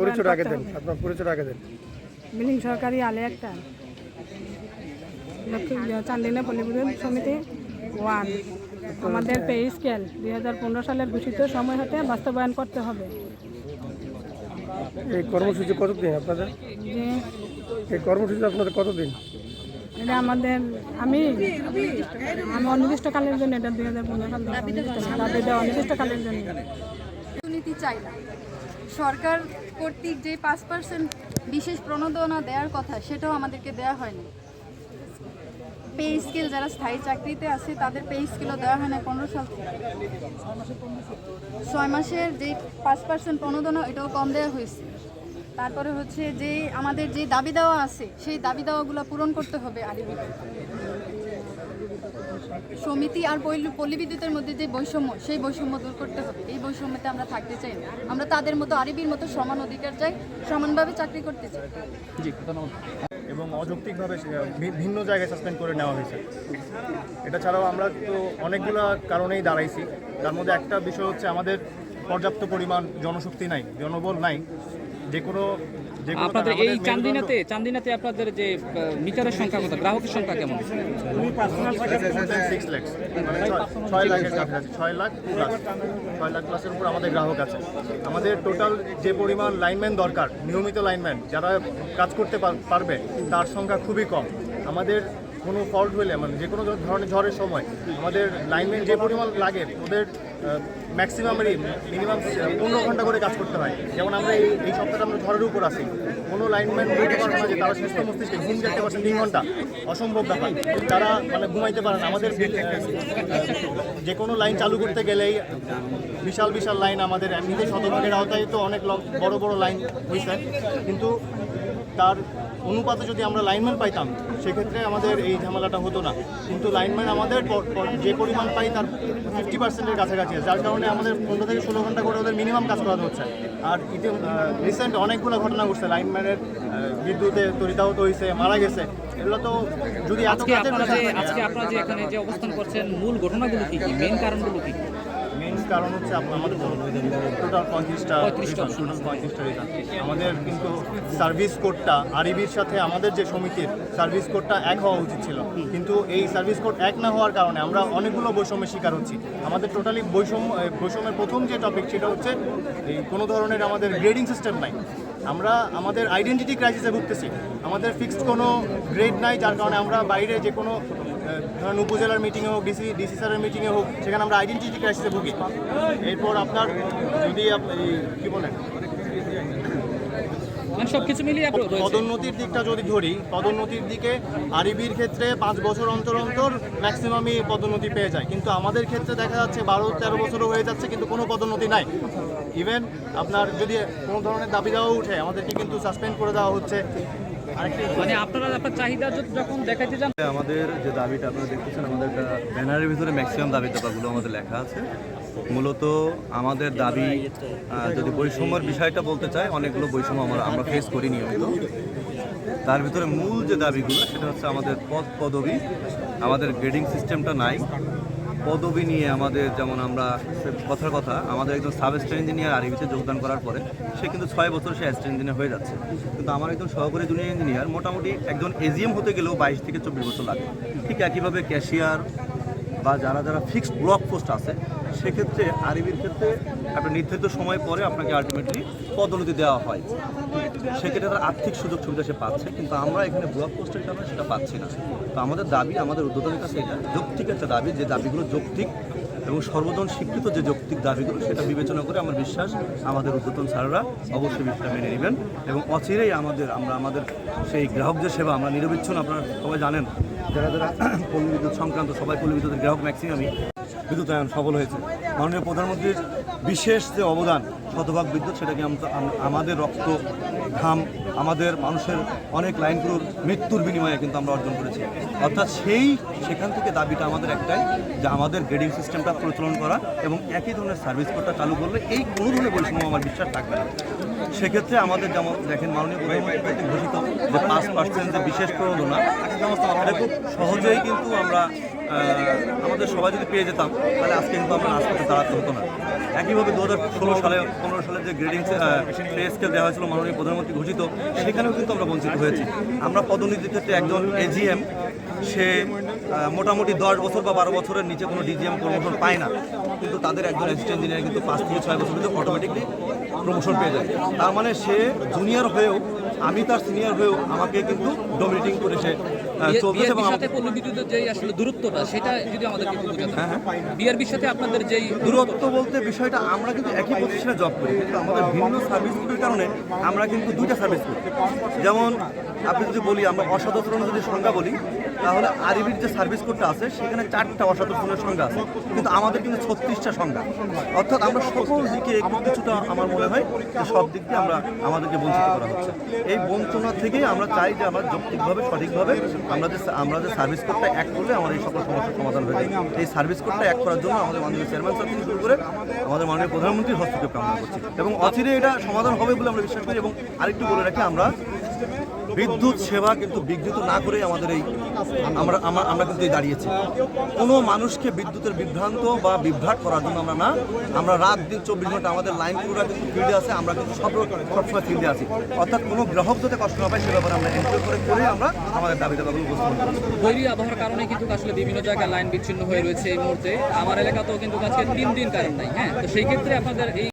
পরিচয় আগে দেন আপনার পরিচয় আগে দেন। বিলিং সরকারি আলে একটা। চান্দিনা পল্লীবিদ্যুৎ সমিতি ওয়ান। আমাদের পে স্কেল দুই হাজার পনেরো সালের ঘোষিত সময় হতে বাস্তবায়ন করতে হবে। এই কর্মসূচি কতদিন আপনাদের? এই কর্মসূচি আপনাদের কতদিন? এটা আমাদের আমি আমি অনির্দিষ্টকালের জন্য এটা দুই হাজার পনেরো সাল অনির্দিষ্টকালের জন্য। দুর্নীতি চাই না। সরকার কর্তৃক যে পাঁচ পার্সেন্ট বিশেষ প্রণোদনা দেওয়ার কথা সেটাও আমাদেরকে দেওয়া হয়নি। পে স্কেল যারা স্থায়ী চাকরিতে আছে, তাদের পে স্কেলও দেওয়া হয় না পনেরো সাল থেকে। ছয় মাসের যে পাঁচ পার্সেন্ট প্রণোদনা এটাও কম দেওয়া হয়েছে। তারপরে হচ্ছে যে আমাদের যে দাবি দেওয়া আছে, সেই দাবি দেওয়াগুলো পূরণ করতে হবে আলিবিকে সমিতি আর পল্লী- পল্লী বিদ্যুতের মধ্যে যে বৈষম্য, সেই বৈষম্য দূর করতে হবে। এই বৈষম্যতে আমরা থাকতে চাই না। আমরা তাদের মতো আরবির মতো সমান অধিকার চাই, সমানভাবে চাকরি করতে চাই। এবং অযৌক্তিকভাবে ভিন্ন জায়গায় সাসপেন্ড করে নেওয়া হয়েছে। এটা ছাড়াও আমরা তো অনেকগুলো কারণেই দাঁড়াইছি। তার মধ্যে একটা বিষয় হচ্ছে আমাদের পর্যাপ্ত পরিমাণ জনশক্তি নাই, জনবল নাই। যে কোনো আপনাদের এই আমাদের চান্দিনাতে চান্দিনাতে আপনাদের যে মিটারের সংখ্যা কত? গ্রাহকের সংখ্যা কেমন? মানে ছয়- লাখ ছয় লাখ ছয় লাখ প্লাসের উপর আমাদের গ্রাহক আছে। আমাদের টোটাল যে পরিমাণ লাইনম্যান দরকার নিয়মিত লাইনম্যান যারা কাজ করতে পার- পারবে তার সংখ্যা খুবই কম। আমাদের কোনো ফল্ট হলে মানে যে কোনো ধরনের ঝড়ের সময় আমাদের লাইনম্যান যে পরিমাণ লাগে, ওদের ম্যাক্সিমামেরই মিনিমাম পনেরো ঘণ্টা করে কাজ করতে হয়। যেমন আমরা এই এই সপ্তাহে আমরা ঝড়ের উপর আসি কোনো লাইনম্যান বলতে পারবে না যে তারা সুস্থ মস্তিষ্কে ঘুম দেখতে পারছেন তিন ঘণ্টা। অসম্ভব ব্যাপার। তারা মানে ঘুমাইতে পারে না। আমাদের যে কোনো লাইন চালু করতে গেলেই বিশাল বিশাল লাইন আমাদের এমনিতেই শতভাগের আওতায় তো অনেক বড় বড় লাইন হয়েছে কিন্তু তার অনুপাতে যদি আমরা লাইনম্যান পাইতাম সেক্ষেত্রে আমাদের এই ঝামেলাটা হতো না। কিন্তু লাইনম্যান আমাদের যে পরিমাণ পাই তার ফিফটি পার্সেন্টের কাছাকাছি আছে যার কারণে আমাদের পনেরো থেকে ষোলো ঘণ্টা করে ওদের মিনিমাম কাজ করাতে হচ্ছে। আর ইতি রিসেন্ট অনেকগুলো ঘটনা ঘটছে লাইনম্যানের বিদ্যুতে তরিতাহত হয়েছে মারা গেছে। এগুলো তো যদি আজকে আপনারা যে আজকে আপনারা যে এখানে যে অবস্থান করছেন মূল ঘটনাগুলো কি কি? মেইন কারণগুলো কি? কারণ হচ্ছে আমাদের টোটাল পঁয়ত্রিশটা টোটাল পঁয়ত্রিশটা রিটার্ন আমাদের কিন্তু সার্ভিস কোডটা আরিবির সাথে আমাদের যে সমিতির সার্ভিস কোডটা এক হওয়া উচিত ছিল। কিন্তু এই সার্ভিস কোড এক না হওয়ার কারণে আমরা অনেকগুলো বৈষম্যের শিকার হচ্ছি। আমাদের টোটালি বৈষম্য বৈষম্যের প্রথম যে টপিক সেটা হচ্ছে এই কোনো ধরনের আমাদের গ্রেডিং সিস্টেম নাই। আমরা আমাদের আইডেন্টিটি ক্রাইসিসে ভুগতেছি। আমাদের ফিক্সড কোনো গ্রেড নাই যার কারণে আমরা বাইরে যে কোনো ধরেন উপজেলার মিটিংয়ে হোক ডিসি ডিসি স্যারের মিটিংয়ে হোক সেখানে আমরা আইডেন্টিটি ক্রাইসিসে ভুগি। এরপর আপনার যদি কি বলেন? মানে মিলিয়ে পদোন্নতির দিকটা যদি ধরি পদোন্নতির দিকে আরিবির ক্ষেত্রে পাঁচ বছর অন্তর অন্তর ম্যাক্সিমামই পদোন্নতি পেয়ে যায়। কিন্তু আমাদের ক্ষেত্রে দেখা যাচ্ছে বারো তেরো বছরও হয়ে যাচ্ছে কিন্তু কোনো পদোন্নতি নাই। ইভেন আপনার যদি কোনো ধরনের দাবি দেওয়া উঠে আমাদেরকে কিন্তু সাসপেন্ড করে দেওয়া হচ্ছে। মানে আপনারা আপনার চাহিদা যখন দেখাইতে যান আমাদের যে দাবিটা আপনারা দেখতেছেন, আমাদের একটা ব্যানারের ভিতরে ম্যাক্সিমাম দাবি দাবাগুলো আমাদের লেখা আছে। মূলত আমাদের দাবি যদি বৈষম্যের বিষয়টা বলতে চাই, অনেকগুলো বৈষম্য আমরা আমরা ফেস করি নিয়মিত। তার ভিতরে মূল যে দাবিগুলো, সেটা হচ্ছে আমাদের পদ পদবি। আমাদের গ্রেডিং সিস্টেমটা নাই। পদবি নিয়ে আমাদের যেমন আমরা কথার কথা, আমাদের একজন সাব স্টার ইঞ্জিনিয়ার আরবিতে যোগদান করার পরে সে কিন্তু ছয় বছর সে অ্যাসিস্ট্যান্ট ইঞ্জিনিয়ার হয়ে যাচ্ছে। কিন্তু আমার একজন সহকারী জুনিয়র ইঞ্জিনিয়ার মোটামুটি একজন এজিএম হতে গেলেও বাইশ থেকে চব্বিশ বছর লাগে। ঠিক একইভাবে ক্যাশিয়ার বা যারা যারা ফিক্সড ব্লক পোস্ট আছে সেক্ষেত্রে আরবির ক্ষেত্রে একটা নির্ধারিত সময় পরে আপনাকে আলটিমেটলি পদোন্নতি দেওয়া হয়। সেক্ষেত্রে তার আর্থিক সুযোগ সুবিধা সে পাচ্ছে, কিন্তু আমরা এখানে ব্লক পোস্টের কারণে সেটা পাচ্ছি না। তো আমাদের দাবি, আমাদের উদ্যোগের কাছে এটা যৌক্তিক একটা দাবি, যে দাবিগুলো যৌক্তিক এবং সর্বজন স্বীকৃত যে যৌক্তিক দাবিগুলো, সেটা বিবেচনা করে আমার বিশ্বাস আমাদের উদ্বোধন স্যাররা অবশ্যই বিষয়টা মেনে নেবেন এবং অচিরেই আমাদের, আমরা আমাদের সেই গ্রাহক যে সেবা, আমরা নিরবিচ্ছন্ন, আপনারা সবাই জানেন, যারা যারা পল্লী বিদ্যুৎ সংক্রান্ত, সবাই পল্লী বিদ্যুতের গ্রাহক ম্যাক্সিমামই বিদ্যুতায়ন সফল হয়েছে। মাননীয় প্রধানমন্ত্রীর বিশেষ যে অবদান, শতভাগ বিদ্যুৎ, সেটাকে আম- আম- আমাদের রক্ত, ঘাম, আমাদের মানুষের অনেক লাইনগুলোর মৃত্যুর বিনিময়ে কিন্তু আমরা অর্জন করেছি। অর্থাৎ সেই, সেখান থেকে দাবিটা আমাদের একটাই, যে আমাদের গ্রেডিং সিস্টেমটা প্রচলন করা এবং একই ধরনের সার্ভিস কোডটা চালু করলে এই কোনো ধরনের বৈষম্য আমার বিশ্বাস থাকবে না। সেক্ষেত্রে আমাদের যেমন দেখেন মাননীয় প্রধানমন্ত্রী ঘোষিত যে পাঁচ পার্সেন্ট যে বিশেষ প্রণোদনা, এটা খুব সহজেই কিন্তু আমরা আমাদের সবাই যদি পেয়ে যেতাম, তাহলে আজকে কিন্তু আমরা রাজপথে দাঁড়াতে হতো না। একইভাবে দু হাজার ষোলো সালে, পনেরো সালে যে গ্রেডিং পে স্কেল দেওয়া হয়েছিল মাননীয় প্রধানমন্ত্রী ঘোষিত, সেখানেও কিন্তু আমরা বঞ্চিত হয়েছি। আমরা পদোন্নতির ক্ষেত্রে একজন এজিএম সে মোটামুটি দশ বছর বা বারো বছরের নিচে কোনো ডিজিএম প্রমোশন পায় না। কিন্তু তাদের একজন অ্যাসিস্ট্যান্ট ইঞ্জিনিয়ার কিন্তু পাঁচ থেকে ছয় বছর ভিতরে অটোমেটিকলি প্রমোশন পেয়ে যায়। তার মানে সে জুনিয়র হয়েও আমি তার সিনিয়র হয়েও আমাকে কিন্তু ডমিনেটিং করে সে চলতেছে এবং সাথে পল্লী বিদ্যুতের যে আসলে দূরত্বটা সেটা যদি একটু বোঝাতে হ্যাঁ, সাথে আপনাদের যেই দূরত্ব বলতে বিষয়টা আমরা কিন্তু একই প্রতিষ্ঠানে জব করি কিন্তু আমাদের ভিন্ন কারণে আমরা কিন্তু দুইটা সার্ভিস করি যেমন আপনি যদি বলি আমরা অসদাচরণের যদি সংজ্ঞা বলি তাহলে আরবির যে সার্ভিস কোডটা আছে, সেখানে চারটা অসদাচরণের সংজ্ঞা আছে। কিন্তু আমাদের কিন্তু ছত্রিশটা সংজ্ঞা। অর্থাৎ আমরা সকল দিকে কিছুটা আমার মনে হয় সব দিক দিয়ে আমরা আমাদেরকে বঞ্চিত করা হচ্ছে। এই বঞ্চনা থেকেই আমরা চাই যে আমরা যৌক্তিকভাবে, সঠিকভাবে আমরা যে আমরা যে সার্ভিস কোডটা এক করলে আমাদের এই সকল সমস্যার সমাধান হয়ে যায়। এই সার্ভিস কোডটা এক করার জন্য আমাদের মাননীয় চেয়ারম্যান স্যার থেকে শুরু করে আমাদের মাননীয় প্রধানমন্ত্রীর হস্তক্ষেপ কামনা করছি। এবং অচিরে এটা সমাধান হবে বলে আমরা বিশ্বাস করি এবং আরেকটু বলে রাখি, আমরা বিদ্যুৎ সেবা কিন্তু বিঘ্নিত না করেই আমাদের এই আমরা আমরা- কিন্তু দাঁড়িয়েছি। কোনো মানুষকে বিদ্যুতের বিভ্রান্ত বা বিভ্রাট করার জন্য আমরা না, আমরা রাত দিন চব্বিশ ঘণ্টা আমাদের লাইন ক্রুরা কিন্তু ফিল্ডে আছে, আমরা কিন্তু সব সবসময় ফিল্ডে আছি। অর্থাৎ কোনো গ্রাহক যাতে কষ্ট না পায়, সে ব্যাপারে আমরা এনশিওর করে করে আমরা আমাদের দাবি দাবাগুলো উপস্থাপন করছি। বৈরী আবহাওয়ার কারণে কিন্তু আসলে বিভিন্ন জায়গায় লাইন বিচ্ছিন্ন হয়ে রয়েছে এই মুহূর্তে। আমার এলাকাতেও কিন্তু আজকে তিন দিন কারেন্ট নাই হ্যাঁ? তো সেই ক্ষেত্রে আপনাদের এই